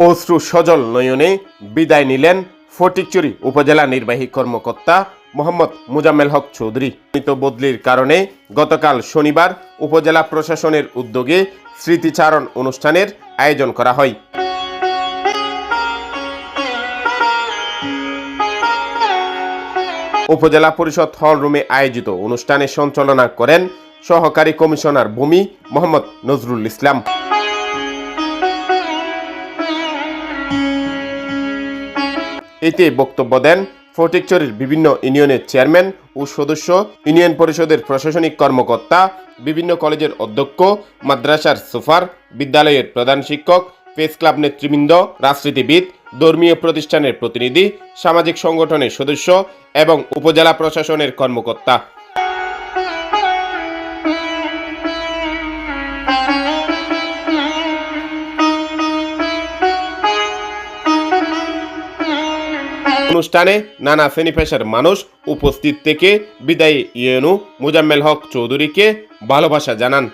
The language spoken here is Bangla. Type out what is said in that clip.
অশ্রু সজল নয়নে বিদায় নিলেন ফটিকচুরি উপজেলা নির্বাহী কর্মকর্তা মোহাম্মদ মুজাম্মেল হক চৌধুরী। মৃত বদলির কারণে গতকাল শনিবার উপজেলা প্রশাসনের উদ্যোগে স্মৃতিচারণ অনুষ্ঠানের আয়োজন করা হয়। উপজেলা পরিষদ হল রুমে আয়োজিত অনুষ্ঠানে সঞ্চালনা করেন সহকারী কমিশনার ভূমি মোহাম্মদ নজরুল ইসলাম। এতে বক্তব্য দেন ফটিকচরের বিভিন্ন ইউনিয়নের চেয়ারম্যান ও সদস্য, ইউনিয়ন পরিষদের প্রশাসনিক কর্মকর্তা, বিভিন্ন কলেজের অধ্যক্ষ, মাদ্রাসার সুফার বিদ্যালয়ের প্রধান শিক্ষক, প্রেস ক্লাব নেতৃবৃন্দ, রাজনীতিবিদ, ধর্মীয় প্রতিষ্ঠানের প্রতিনিধি, সামাজিক সংগঠনের সদস্য এবং উপজেলা প্রশাসনের কর্মকর্তা। অনুষ্ঠানে নানা শ্রেণি পেশার মানুষ উপস্থিত থেকে বিদায়ী ইয়েনু মুজাম্মেল হক চৌধুরীকে ভালোবাসা জানান।